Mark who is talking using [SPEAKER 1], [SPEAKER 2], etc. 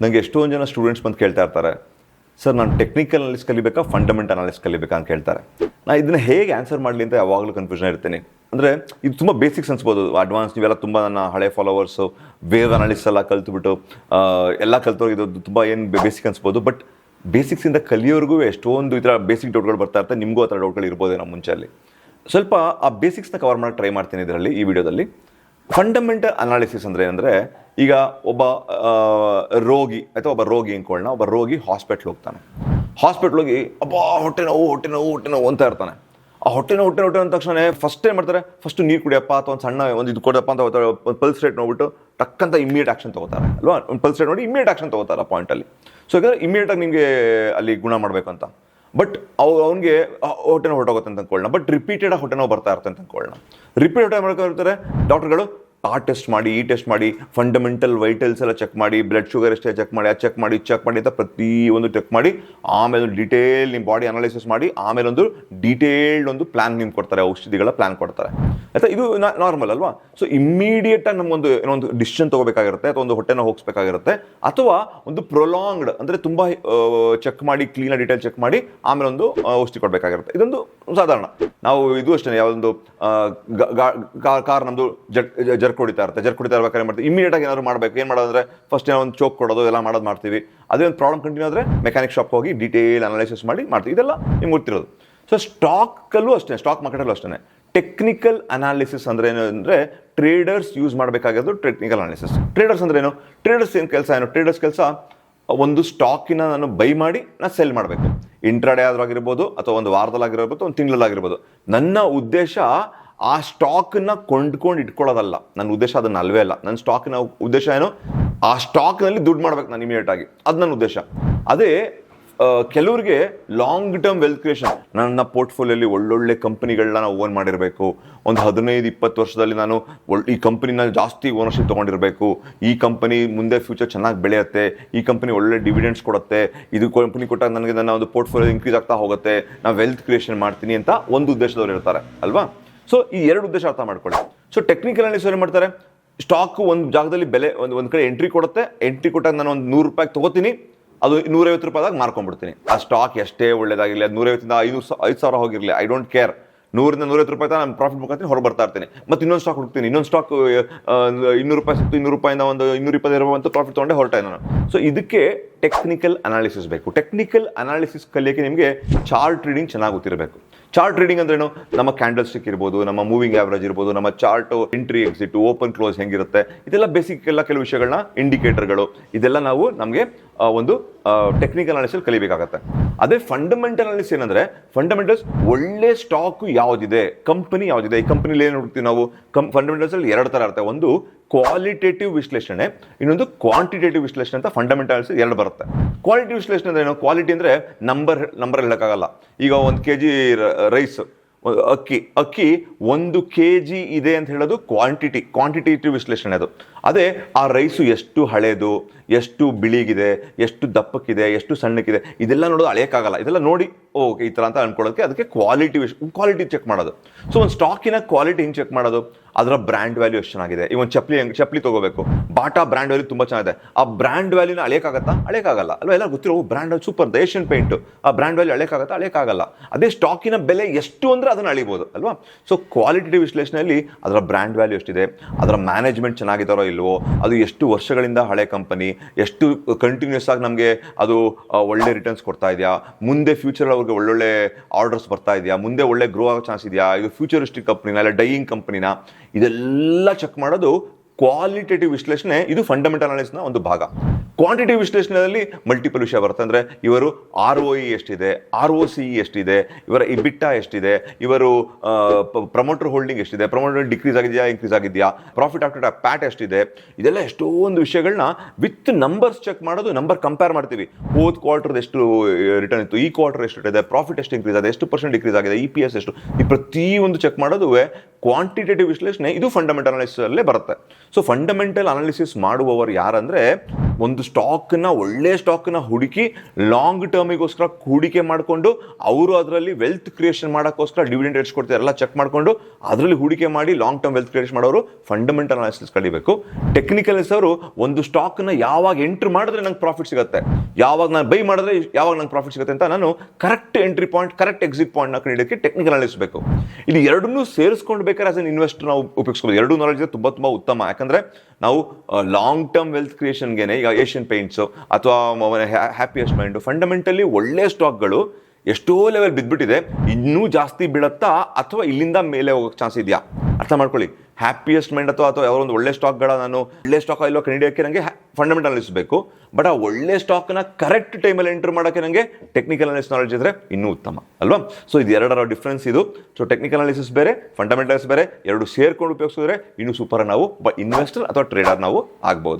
[SPEAKER 1] ನನಗೆ ಎಷ್ಟೊಂದು ಜನ ಸ್ಟೂಡೆಂಟ್ಸ್ ಬಂದು ಕೇಳ್ತಾ ಇರ್ತಾರೆ, ಸರ್, ನಾನು ಟೆಕ್ನಿಕಲ್ ಅನಾಲಿಸ್ ಕಲಿಬೇಕಾ ಫಂಡಮೆಂಟ್ ಅನಾಲಿಸ್ ಕಲಿಬೇಕಾ? ಅಂತ ಕೇಳ್ತಾರೆ. ನಾನು ಇದನ್ನ ಹೇಗೆ ಆನ್ಸರ್ ಮಾಡಲಿ ಅಂತ ಯಾವಾಗಲೂ ಕನ್ಫ್ಯೂಷನ್ ಇರ್ತೀನಿ. ಅಂದರೆ ಇದು ತುಂಬ ಬೇಸಿಕ್ಸ್ ಅನ್ಸ್ಬೋದು ಅಡ್ವಾನ್ಸ್ ನೀವೆಲ್ಲ ತುಂಬ ನನ್ನ ಹಳೆ ಫಾಲೋವರ್ಸು ವೇವ್ ಅನಾಲಿಸ್ ಎಲ್ಲ ಕಲ್ತುಬಿಟ್ಟು ಎಲ್ಲ ಕಲ್ತವ್ರಿಗೆ ಇದು ತುಂಬ ಏನು ಬೇಸಿಕ್ ಅನ್ಸ್ಬೋದು ಬಟ್ ಬೇಸಿಕ್ಸಿಂದ ಕಲಿಯೋರಿಗೂ ಎಷ್ಟೊಂದು ಈ ಥರ ಬೇಸಿಕ್ ಡೌಟ್ಗಳು ಬರ್ತಾ ಇರ್ತಾರೆ ನಿಮಗೂ ಆ ಥರ ಡೌಟ್ಗಳು ಇರ್ಬೋದೇನೋ ಮುಂಚೆಯಲ್ಲಿ ಸ್ವಲ್ಪ ಆ ಬೇಸಿಕ್ಸ್ನ ಕವರ್ ಮಾಡೋಕ್ಕೆ ಟ್ರೈ ಮಾಡ್ತೀನಿ ಇದರಲ್ಲಿ, ಈ ವಿಡಿಯೋದಲ್ಲಿ ಫಂಡಮೆಂಟಲ್ ಅನಾಲಿಸಿಸ್ ಅಂದರೆ ಏನಂದರೆ ಈಗ ಒಬ್ಬ ರೋಗಿ, ಅಥವಾ ಒಬ್ಬ ರೋಗಿ ಅಂದ್ಕೊಳ್ಳೋಣ. ಒಬ್ಬ ರೋಗಿ ಹಾಸ್ಪಿಟ್ಲ್ ಹೋಗ್ತಾನೆ. ಹಾಸ್ಪಿಟ್ಲ್ ಹೋಗಿ, ಅಬ್ಬ, ಹೊಟ್ಟೆ ನೋವು ಹೊಟ್ಟೆ ನೋವು ಹೊಟ್ಟೆ ನೋವು, ಅಂತ ಇರ್ತಾನೆ ಆ ಹೊಟ್ಟೆ ನೋವು ಹೊಟ್ಟೆ ನೋವು ಅಂದ ತಕ್ಷಣ ಫಸ್ಟ್ ಏನು ಮಾಡ್ತಾರೆ? ಫಸ್ಟ್ ನೀರು ಕುಡಿಯಪ್ಪ, ಅಥವಾ ಒಂದು ಸಣ್ಣ ಒಂದು ಇದು ಕೊಡಪ್ಪ ಅಂತ ಹೋಗ್ತಾರೆ ಒಂದು ಪಲ್ಸ್ ರೇಟ್ ನೋಡ್ಬಿಟ್ಟು ಟಕ್ಕಂತ ಇಮಿಡಿಯೇಟ್ ಆಕ್ಷನ್ ತಗೋತಾರೆ. ಅಲ್ವಾ? ಒಂದು ಪಲ್ಸ್ ರೇಟ್ ನೋಡಿ ಇಮಿಡಿಯೇಟ್ ಆಕ್ಷನ್ ತಗೋತಾರೆ ಆ ಪಾಯಿಂಟಲ್ಲಿ ಸೊ ಯಾಕಂದರೆ ಇಮ್ಮಿಡಿಯೇಟಾಗಿ ನಿಮಗೆ ಅಲ್ಲಿ ಗುಣ ಮಾಡಬೇಕು ಅಂತ. ಬಟ್ ಅವ್, ಅವ್ನಿಗೆ ಹೊಟ್ಟೆ ನೋವು ಹೊಟ್ಟೋಗುತ್ತೆ ಅಂತ ಅಂದ್ಕೊಳ್ಳೋಣ. ಬಟ್ ರಿಪೀಟೆಡ್ ಹೊಟ್ಟೆ ನೋವು ಬರ್ತಾ ಇರುತ್ತೆ ಅಂತ ಅನ್ಕೊಳ್ಳೋಣ ರಿಪೀಟೆಡ್ ಮಾಡ್ಕೊಂಡಿರ್ತಾರೆ ಡಾಕ್ಟರ್ಗಳು ಆ ಟೆಸ್ಟ್ ಮಾಡಿ, ಈ ಟೆಸ್ಟ್ ಮಾಡಿ ಫಂಡಮೆಂಟಲ್ ವೈಟಲ್ಸ್ ಎಲ್ಲ ಚೆಕ್ ಮಾಡಿ ಬ್ಲಡ್ ಶುಗರ್ ಎಷ್ಟೇ ಚೆಕ್ ಮಾಡಿ ಆ ಚೆಕ್ ಮಾಡಿ ಚೆಕ್ ಮಾಡಿ ಅಂತ ಒಂದು ಚೆಕ್ ಮಾಡಿ, ಆಮೇಲೆ ಒಂದು ಡೀಟೇಲ್ ನಿಮ್ಮ ಬಾಡಿ ಅನಾಲಿಸಿಸ್ ಮಾಡಿ, ಆಮೇಲೆ ಒಂದು ಡೀಟೇಲ್ಡ್ ಒಂದು ಪ್ಲಾನ್ ನಿಮ್ಗೆ ಕೊಡ್ತಾರೆ, ಔಷಧಿಗಳ ಪ್ಲಾನ್ ಕೊಡ್ತಾರೆ. ಆಯ್ತಾ? ಇದು ನಾರ್ಮಲ್ ಅಲ್ವಾ? ಸೊ ಇಮ್ಮಿಡಿಯೇಟ್ ಆಗಿ ನಮಗೊಂದು ಏನೋ ಒಂದು ಡಿಸಿಷನ್ ತಗೋಬೇಕಾಗಿರುತ್ತೆ, ಅಥವಾ ಒಂದು ಹೊಟ್ಟೆನ ಹೋಗಿಸ್ಬೇಕಾಗಿರುತ್ತೆ, ಅಥವಾ ಒಂದು ಪ್ರೊಲಾಂಗ್ಡ್ ಅಂದರೆ ತುಂಬ ಚೆಕ್ ಮಾಡಿ ಕ್ಲೀನಾಗಿ ಡೀಟೇಲ್ ಚೆಕ್ ಮಾಡಿ, ಆಮೇಲೆ ಒಂದು ಔಷಧಿ ಕೊಡಬೇಕಾಗಿರುತ್ತೆ. ಇದೊಂದು ಸಾಧಾರಣ. ನಾವು ಇದು ಅಷ್ಟೇ, ಯಾವುದೊಂದು ಕಾರ್ ನಮ್ಮದು ಜರ್ ಕುಡಿತಾ ಇರುತ್ತೆ. ಜರ್ಕ್ ಕುಡಿತಾ ಇರ್ಬೇಕಾದ್ರೆ ಮಾಡ್ತೀವಿ? ಇಮಿಡಿಯೇಟ್ ಆಗಿ ಏನಾದ್ರು ಮಾಡಬೇಕು. ಏನು ಮಾಡೋದಂದ್ರೆ ಫಸ್ಟ್ ಏನೋ ಒಂದು ಚೋಕ್ ಕೊಡೋದು, ಎಲ್ಲ ಮಾಡೋದು ಮಾಡ್ತೀವಿ. ಅದೇ ಒಂದು ಪ್ರಾಬ್ಲಮ್ ಕಂಟಿನ್ಯೂ ಆದರೆ ಮೆಕ್ಯಾನಿಕ್ ಶಾಪ್ ಹೋಗಿ ಡೀಟೇಲ್ ಅನಾಲಿಸಿಸ್ ಮಾಡಿ ಮಾಡ್ತೀವಿ. ಇದೆಲ್ಲ ನಿಮ್ಗೆ ಗೊತ್ತಿರೋದು. ಸೊ ಸ್ಟಾಕಲ್ಲೂ ಅಷ್ಟೇ ಸ್ಟಾಕ್ ಮಾರ್ಕೆಟಲ್ಲೂ ಅಷ್ಟೇ ಟೆಕ್ನಿಕಲ್ ಅನಾಲಿಸಿಸ್ ಅಂದ್ರೆ ಏನು ಅಂದರೆ ಟ್ರೇಡರ್ಸ್ ಯೂಸ್ ಮಾಡಬೇಕಾಗಿರೋದು ಟೆಕ್ನಿಕಲ್ ಅನಾಲಿಸಿಸ್ ಟ್ರೇಡರ್ಸ್ ಅಂದ್ರೆ ಏನು? ಟ್ರೇಡರ್ಸ್ ಏನು ಕೆಲಸ ಏನು? ಟ್ರೇಡರ್ಸ್ ಕೆಲಸ ಒಂದು ಸ್ಟಾಕಿನ ನಾನು ಬೈ ಮಾಡಿ ನಾನು ಸೆಲ್ ಮಾಡಬೇಕು. ಇಂಟ್ರಾಡೇ ಆದ್ರೂ ಆಗಿರ್ಬೋದು ಅಥವಾ ಒಂದು ವಾರದಲ್ಲಾಗಿರ್ಬೋದು ಒಂದು ತಿಂಗಳಲ್ಲಾಗಿರ್ಬೋದು ನನ್ನ ಉದ್ದೇಶ ಆ ಸ್ಟಾಕ್ನ ಕೊಂಡ್ಕೊಂಡು ಇಟ್ಕೊಳ್ಳೋದಲ್ಲ. ನನ್ನ ಉದ್ದೇಶ ಅದನ್ನ ಅಲ್ವೇ ಅಲ್ಲ. ನನ್ನ ಸ್ಟಾಕ್ನ ಉದ್ದೇಶ ಏನು? ಆ ಸ್ಟಾಕ್ನಲ್ಲಿ ದುಡ್ಡು ಮಾಡ್ಬೇಕು ನಾನು ಇಮಿಡಿಯೇಟ್ ಆಗಿ. ಅದು ನನ್ನ ಉದ್ದೇಶ. ಅದೇ ಕೆಲವರಿಗೆ ಲಾಂಗ್ ಟರ್ಮ್ ವೆಲ್ತ್ ಕ್ರಿಯೇಷನ್ ನನ್ನ ಪೋರ್ಟ್ಫೋಲಿಯೋಲಿ ಒಳ್ಳೊಳ್ಳೆ ಕಂಪನಿಗಳನ್ನ ನಾವು ಓನ್ ಮಾಡಿರಬೇಕು. ಒಂದು ಹದಿನೈದು, ಇಪ್ಪತ್ತು ವರ್ಷದಲ್ಲಿ ನಾನು ಈ ಕಂಪನಿನ ಜಾಸ್ತಿ ಓನರ್ಶಿಪ್ ತೊಗೊಂಡಿರಬೇಕು. ಈ ಕಂಪನಿ ಮುಂದೆ ಫ್ಯೂಚರ್ ಚೆನ್ನಾಗಿ ಬೆಳೆಯುತ್ತೆ. ಈ ಕಂಪನಿ ಒಳ್ಳೆ ಡಿವಿಡೆಂಡ್ಸ್ ಕೊಡುತ್ತೆ. ಇದು ಕಂಪನಿ ಕೊಟ್ಟಾಗ ನನಗೆ ನನ್ನ ಒಂದು ಪೋರ್ಟ್ಫೋಲಿಯೋ ಇನ್ಕ್ರೀಸ್ ಆಗ್ತಾ ಹೋಗುತ್ತೆ. ನಾನು ವೆಲ್ತ್ ಕ್ರಿಯೇಷನ್ ಮಾಡ್ತೀನಿ ಅಂತ ಒಂದು ಉದ್ದೇಶದವ್ರು ಇರ್ತಾರೆ. ಅಲ್ವಾ? ಸೊ ಈ ಎರಡು ಉದ್ದೇಶ ಅರ್ಥ ಮಾಡ್ಕೊಳ್ಳಿ. ಸೊ ಟೆಕ್ನಿಕಲ್ ಅನಾಲಿಸ್ ಏನು ಮಾಡ್ತಾರೆ. ಸ್ಟಾಕ್ ಒಂದು ಜಾಗದಲ್ಲಿ ಬೆಲೆ ಒಂದು ಒಂದು ಕಡೆ ಎಂಟ್ರಿ ಕೊಡುತ್ತೆ. ಎಂಟ್ರಿ ಕೊಟ್ಟಾಗ ನಾನು ಒಂದು ನೂರು ರೂಪಾಯಿ ತಗೋತೀನಿ. ಅದು ನೂರೈವತ್ತು ರೂಪಾಯಿದಾಗ ಮಾರ್ಕೊಂಡ್ಬಿಡ್ತೀನಿ. ಆ ಸ್ಟಾಕ್ ಎಷ್ಟೇ ಒಳ್ಳೇದಾಗಿರಲಿ, ಅದು ನೂರೈವತ್ತಿಂದ ಐದು ಐದು ಸಾವಿರ ಹೋಗಿರಲಿ ಐ ಡೋಂಟ್ ಕೇರ್ ನೂರಿಂದ ನೂರೈವತ್ತು ರೂಪಾಯಿ ನಾನು ಪ್ರಾಫಿಟ್ ಮುಖಾಂತರ ಹೊರ ಬರ್ತಾ ಇರ್ತೀನಿ. ಮತ್ತೆ ಇನ್ನೊಂದು ಸ್ಟಾಕ್ ಹುಡುಕ್ತೀನಿ. ಇನ್ನೊಂದು ಸ್ಟಾಕ್ ಇನ್ನೂರು ರೂಪಾಯಿ ಸಿಕ್ತು, ಇನ್ನೂರು ರೂಪಾಯಿಂದ ಒಂದು ಇನ್ನೂರು ಇಪ್ಪತ್ತೈದು ರೂಪಾಯಿ ಅಂತ ಪ್ರಾಫಿಟ್ ತೊಗೊಂಡೆ ಹೊರಟೆ ನಾನು. ಸೊ ಇದಕ್ಕೆ ಟೆಕ್ನಿಕಲ್ ಅನಾಲಿಸಿಸ್ ಬೇಕು. ಟೆಕ್ನಿಕಲ್ ಅನಾಲಿಸಿಸ್ ಕಲಿಯೋಕ್ಕೆ ನಿಮಗೆ ಚಾರ್ಟ್ ರೀಡಿಂಗ್ ಚೆನ್ನಾಗಿ ಗೊತ್ತಿರಬೇಕು. ಚಾರ್ಟ್ ರೀಡಿಂಗ್ ಅಂದ್ರೇನು? ನಮ್ಮ ಕ್ಯಾಂಡಲ್ ಸ್ಟಿಕ್ ಇರ್ಬೋದು, ನಮ್ಮ ಮೂವಿಂಗ್ ಆವರೇಜ್ ಇರ್ಬೋದು, ನಮ್ಮ chart entry exit open close ಹೆಂಗಿರುತ್ತೆ? ಇದೆಲ್ಲ ಬೇಸಿಕ್ ಎಲ್ಲ ಕೆಲವು ವಿಷಯಗಳನ್ನ ಇಂಡಿಕೇಟರ್ಗಳು ಇದೆಲ್ಲ ನಾವು ನಮಗೆ ಒಂದು ಟೆಕ್ನಿಕಲ್ ಅನಾಲಿಸಿಸ್ ಕಲಿಬೇಕಾಗತ್ತೆ. ಅದೇ ಫಂಡಮೆಂಟಲ್ ಅನಾಲಿಸ್ ಏನಂದ್ರೆ ಫಂಡಮೆಂಟಲ್ಸ್ ಒಳ್ಳೆ ಸ್ಟಾಕ್ ಯಾವುದಿದೆ? ಕಂಪನಿ ಯಾವುದಿದೆ? ಈ ಕಂಪನಿಲಿ ಏನು ಹುಡುಕ್ತೀವಿ ನಾವು? ಕಂ ಫಂಡಮೆಂಟಲ್ಸ್ ಅಲ್ಲಿ ಎರಡು ತರ ಇರುತ್ತೆ. ಒಂದು ಕ್ವಾಲಿಟೇಟಿವ್ ವಿಶ್ಲೇಷಣೆ, ಇನ್ನೊಂದು ಕ್ವಾಂಟಿಟೇಟಿವ್ ವಿಶ್ಲೇಷಣೆ ಅಂತ ಫಂಡಮೆಂಟಲ್ಸ್ ಎರಡು ಬರುತ್ತೆ. ಕ್ವಾಲಿಟಿ ವಿಶ್ಲೇಷಣೆ ಅಂದ್ರೆ ಏನು? ಕ್ವಾಲಿಟಿ ಅಂದರೆ ನಂಬರ್ ನಂಬರ್ ಹೇಳೋಕ್ಕಾಗಲ್ಲ. ಈಗ ಒಂದು ಕೆ ಜಿ ರೈಸ್ ಅಕ್ಕಿ ಅಕ್ಕಿ ಒಂದು ಕೆ ಜಿ ಇದೆ ಅಂತ ಹೇಳೋದು ಕ್ವಾಂಟಿಟಿ ಕ್ವಾಂಟಿಟೇಟಿವ್ ವಿಶ್ಲೇಷಣೆ ಅದು. ಅದೇ ಆ ರೈಸು ಎಷ್ಟು ಹಳೇದು, ಎಷ್ಟು ಬಿಳಿಗಿದೆ, ಎಷ್ಟು ದಪ್ಪಕ್ಕಿದೆ, ಎಷ್ಟು ಸಣ್ಣಕ್ಕಿದೆ, ಇದೆಲ್ಲ ನೋಡೋದು ಅಳೆಯೋಕ್ಕಾಗಲ್ಲ. ಇದೆಲ್ಲ ನೋಡಿ ಓಕೆ ಈ ಥರ ಅಂತ ಅಂದ್ಕೊಳ್ಳೋದಕ್ಕೆ ಅದಕ್ಕೆ ಕ್ವಾಲಿಟಿ ಕ್ವಾಲಿಟಿ ಚೆಕ್ ಮಾಡೋದು. ಸೊ ಒಂದು ಸ್ಟಾಕಿನ ಕ್ವಾಲಿಟಿ ಹಿಂಗೆ ಚೆಕ್ ಮಾಡೋದು? ಅದರ ಬ್ರ್ಯಾಂಡ್ ವ್ಯಾಲ್ಯೂ ಎಷ್ಟು ಚೆನ್ನಾಗಿದೆ? ಈ ಒಂದು ಚಪ್ಪಲಿ ಹೆಂಗೆ ಚಪ್ಪಲಿ ತಗೋಬೇಕು. ಬಾಟಾ ಬ್ರ್ಯಾಂಡ್ ವ್ಯಾಲ್ಯೂ ತುಂಬ ಚೆನ್ನಾಗಿದೆ. ಆ ಬ್ರ್ಯಾಂಡ್ ವ್ಯಾಲ್ಯೂನ ಅಳೆಯೋಕ್ಕಾಗತ್ತಾ? ಅಳೆಯೋಕ್ಕಾಗಲ್ಲ. ಅಲ್ವಾ? ಎಲ್ಲ ಗೊತ್ತಿರೋ ಬ್ರ್ಯಾಂಡ್ ಸೂಪರ್ ಏಷ್ಯನ್ ಪೇಂಟು ಆ ಬ್ರ್ಯಾಂಡ್ ವ್ಯಾಲ್ಯೂ ಅಳೆಯೋಕ್ಕಾಗತ್ತಾ? ಅಳೆಯೋಕ್ಕಾಗಲ್ಲ. ಅದೇ ಸ್ಟಾಕಿನ ಬೆಲೆ ಎಷ್ಟು ಅಂದರೆ ಅದನ್ನು ಅಳಿಬೋದು, ಅಲ್ವಾ? ಸೊ ಕ್ವಾಲಿಟಿ ವಿಶ್ಲೇಷಣೆಯಲ್ಲಿ ಅದರ ಬ್ರ್ಯಾಂಡ್ ವ್ಯಾಲ್ಯೂ ಎಷ್ಟಿದೆ? ಅದರ ಮ್ಯಾನೇಜ್ಮೆಂಟ್ ಚೆನ್ನಾಗಿದ್ದಾರೋ ಇಲ್ವೋ, ಅದು ಎಷ್ಟು ವರ್ಷಗಳಿಂದ ಹಳೆ ಕಂಪನಿ ಎಷ್ಟು ಕಂಟಿನ್ಯೂಸ್ ಆಗಿ ನಮಗೆ ಅದು ಒಳ್ಳೆ ರಿಟರ್ನ್ಸ್ ಕೊಡ್ತಾ ಇದೆಯಾ? ಮುಂದೆ ಫ್ಯೂಚರ್ ಅವ್ರಿಗೆ ಒಳ್ಳೊಳ್ಳೆ ಆರ್ಡರ್ಸ್ ಬರ್ತಾ ಇದೆಯಾ? ಮುಂದೆ ಒಳ್ಳೆ ಗ್ರೋ ಆಗೋ ಚಾನ್ಸ್ ಇದೆಯಾ? ಇದು ಫ್ಯೂಚರಿಸ್ಟಿಕ್ ಕಂಪ್ನಿನ ಇಲ್ಲ ಡೈಯಿಂಗ್ ಕಂಪ್ನಿನ ಇದೆಲ್ಲ ಚೆಕ್ ಮಾಡೋದು ಕ್ವಾಲಿಟೇಟಿವ್ ವಿಶ್ಲೇಷಣೆ, ಇದು ಫಂಡಮೆಂಟಲ್ ಅನಾಲಿಸ್ನ ಒಂದು ಭಾಗ. ಕ್ವಾಂಟಿಟಿವ್ ವಿಶ್ಲೇಷಣೆಯಲ್ಲಿ ಮಲ್ಟಿಪಲ್ ವಿಷಯ ಬರುತ್ತೆ. ಅಂದರೆ ಇವರು ಆರ್ ಒ ಇ ಎಷ್ಟಿದೆ ಆರ್ ಒ ಸಿ ಎಷ್ಟಿದೆ, ಇವರ ಇಬಿಟ್ಟ ಎಷ್ಟಿದೆ, ಇವರು ಪ್ರಮೋಟರ್ ಹೋಲ್ಡಿಂಗ್ ಎಷ್ಟಿದೆ ಪ್ರಮೋಟರ್ ಡಿಕ್ರೀಸ್ ಆಗಿದೆಯಾ ಇನ್ಕ್ರೀಸ್ ಆಗಿದೆಯಾ ಪ್ರಾಫಿಟ್ ಆಫ್ಟರ್ ಪ್ಯಾಟ್ ಎಷ್ಟಿದೆ, ಇದೆಲ್ಲ ಎಷ್ಟೊಂದು ವಿಷಯಗಳನ್ನ ವಿತ್ ನಂಬರ್ಸ್ ಚೆಕ್ ಮಾಡೋದು ನಂಬರ್ ಕಂಪೇರ್ ಮಾಡ್ತೀವಿ. ಹೋದ್ ಕ್ವಾರ್ಟರ್ ಎಷ್ಟು ರಿಟರ್ನ್ ಇತ್ತು, ಈ ಕ್ವಾರ್ಟರ್ ಎಷ್ಟು ಇದೆ ಪ್ರಾಫಿಟ್ ಎಷ್ಟು ಇನ್ಕ್ರೀಸ್ ಆಗಿದೆ, ಎಷ್ಟು ಪರ್ಸೆಂಟ್ ಡಿಕ್ರೀಸ್ ಆಗಿದೆ ಇ ಪಿ ಎಸ್ ಎಷ್ಟು, ಈ ಪ್ರತಿಯೊಂದು ಚೆಕ್ ಮಾಡೋದು ಕ್ವಾಂಟಿಟೇಟಿವ್ ವಿಶ್ಲೇಷಣೆ ಇದು ಫಂಡಮೆಂಟಲ್ ಅನಾಲಿಸಲ್ಲೇ ಬರುತ್ತೆ. ಸೊ ಫಂಡಮೆಂಟಲ್ ಅನಾಲಿಸಿಸ್ ಮಾಡುವವರು ಯಾರಂದ್ರೆ, ಒಂದು ಸ್ಟಾಕ್ನ ಒಳ್ಳೆ ಸ್ಟಾಕ್ನ ಹುಡುಕಿ ಲಾಂಗ್ ಟರ್ಮಿಗೋಸ್ಕರ ಹೂಡಿಕೆ ಮಾಡಿಕೊಂಡು, ಅವರು ಅದರಲ್ಲಿ ವೆಲ್ತ್ ಕ್ರಿಯೇಷನ್ ಮಾಡೋಕ್ಕೋಸ್ಕರ ಡಿವಿಡೆಂಡ್ ರೇಟ್ಸ್ ಕೊಡ್ತಾರೆ ಎಲ್ಲ ಚೆಕ್ ಮಾಡಿಕೊಂಡು, ಅದರಲ್ಲಿ ಹೂಡಿಕೆ ಮಾಡಿ ಲಾಂಗ್ ಟರ್ಮ್ ವೆಲ್ತ್ ಕ್ರಿಯೇಷನ್ ಮಾಡೋರು ಫಂಡಮೆಂಟಲ್ ಅನಾಲಿಸಿಸ್ ಕಲಿಬೇಕು. ಟೆಕ್ನಿಕಲ್ ಅವರು ಒಂದು ಸ್ಟಾಕ್ನ ಯಾವಾಗ ಎಂಟ್ರಿ ಮಾಡಿದ್ರೆ ನಂಗೆ ಪ್ರಾಫಿಟ್ ಸಿಗುತ್ತೆ. ಯಾವಾಗ ನಾನು ಬೈ ಮಾಡಿದ್ರೆ ಯಾವಾಗ ನಂಗೆ ಪ್ರಾಫಿಟ್ ಸಿಗುತ್ತೆ ಅಂತ ನಾನು correct entry point correct exit ಪಾಯಿಂಟ್ನ ಕಂಡಿಡೋಕ್ಕೆ ಟೆಕ್ನಿಕಲ್ ಅನಾಲಿಸ್ ಬೇಕು. ಇಲ್ಲಿ ಎರಡನ್ನೂ ಸೇರಿಸ್ಕೊಂಡು ಆಸ್ ಅನ್ ಇನ್ವೆಸ್ಟರ್ ನಾವು ಉಪಯೋಗಿಸ್ಬೋದು. ಎರಡು ನಾಲೆಜ್ ತುಂಬ ತುಂಬ ಉತ್ತಮ. ಯಾಕಂದ್ರೆ ನಾವು ಲಾಂಗ್ ಟರ್ಮ್ ವೆಲ್ತ್ ಕ್ರಿಯೇಷನ್ಗೆ ಈಗ ಏಷ್ಯನ್ ಪೇಂಟ್ಸು ಅಥವಾ ಹ್ಯಾಪಿಯೆಸ್ಟ್ ಮೈಂಡು ಫಂಡಮೆಂಟಲಿ ಒಳ್ಳೆ ಸ್ಟಾಕ್ಗಳು ಎಷ್ಟೋ ಲೆವೆಲ್ ಬಿದ್ದುಬಿಟ್ಟಿದೆ ಇನ್ನೂ ಜಾಸ್ತಿ ಬೀಳುತ್ತಾ ಅಥವಾ ಇಲ್ಲಿಂದ ಮೇಲೆ ಹೋಗೋಕ್ಕೆ ಚಾನ್ಸ್ ಇದೆಯಾ? ಅರ್ಥ ಮಾಡ್ಕೊಳ್ಳಿ. ಹ್ಯಾಪಿಯೆಸ್ಟ್ ಮೈಂಡ್ ಅಥವಾ ಅಥವಾ ಯಾರೋ ಒಂದು ಒಳ್ಳೆ ಸ್ಟಾಕ್ಗಳ ನಾನು ಒಳ್ಳೆ ಸ್ಟಾಕ್ ಇಲ್ಲೋ ಕಂಡಿಡಿಯೋಕ್ಕೆ ನನಗೆ ಫಂಡಮೆಂಟಲ್ ಅನಾಲಿಸ್ ಬೇಕು. ಬಟ್ ಆ ಒಳ್ಳೆ ಸ್ಟಾಕ್ನ ಕರೆಕ್ಟ್ ಟೈಮಲ್ಲಿ ಎಂಟರ್ ಮಾಡೋಕ್ಕೆ ನನಗೆ ಟೆಕ್ನಿಕಲ್ ಅನಾಲಿಸ್ ನಾಲೆಜ್ ಇದ್ರೆ ಇನ್ನೂ ಉತ್ತಮ. ಅಲ್ವಾ? ಸೊ ಇದು ಎರಡರ ಡಿಫ್ರೆನ್ಸ್ ಇದು. ಸೊ ಟೆಕ್ನಿಕಲ್ ಅನಾಲಿಸಿಸ್ ಬೇರೆ ಫಂಡಮೆಂಟಲ್ಸ್ ಬೇರೆ, ಎರಡು ಸೇರ್ಕೊಂಡು ಉಪಯೋಗಿಸಿದ್ರೆ ಇನ್ನೂ ಸೂಪರ್ ನಾವು ಬ ಇನ್ವೆಸ್ಟರ್ ಅಥವಾ ಟ್ರೇಡರ್ ನಾವು ಆಗ್ಬೋದು.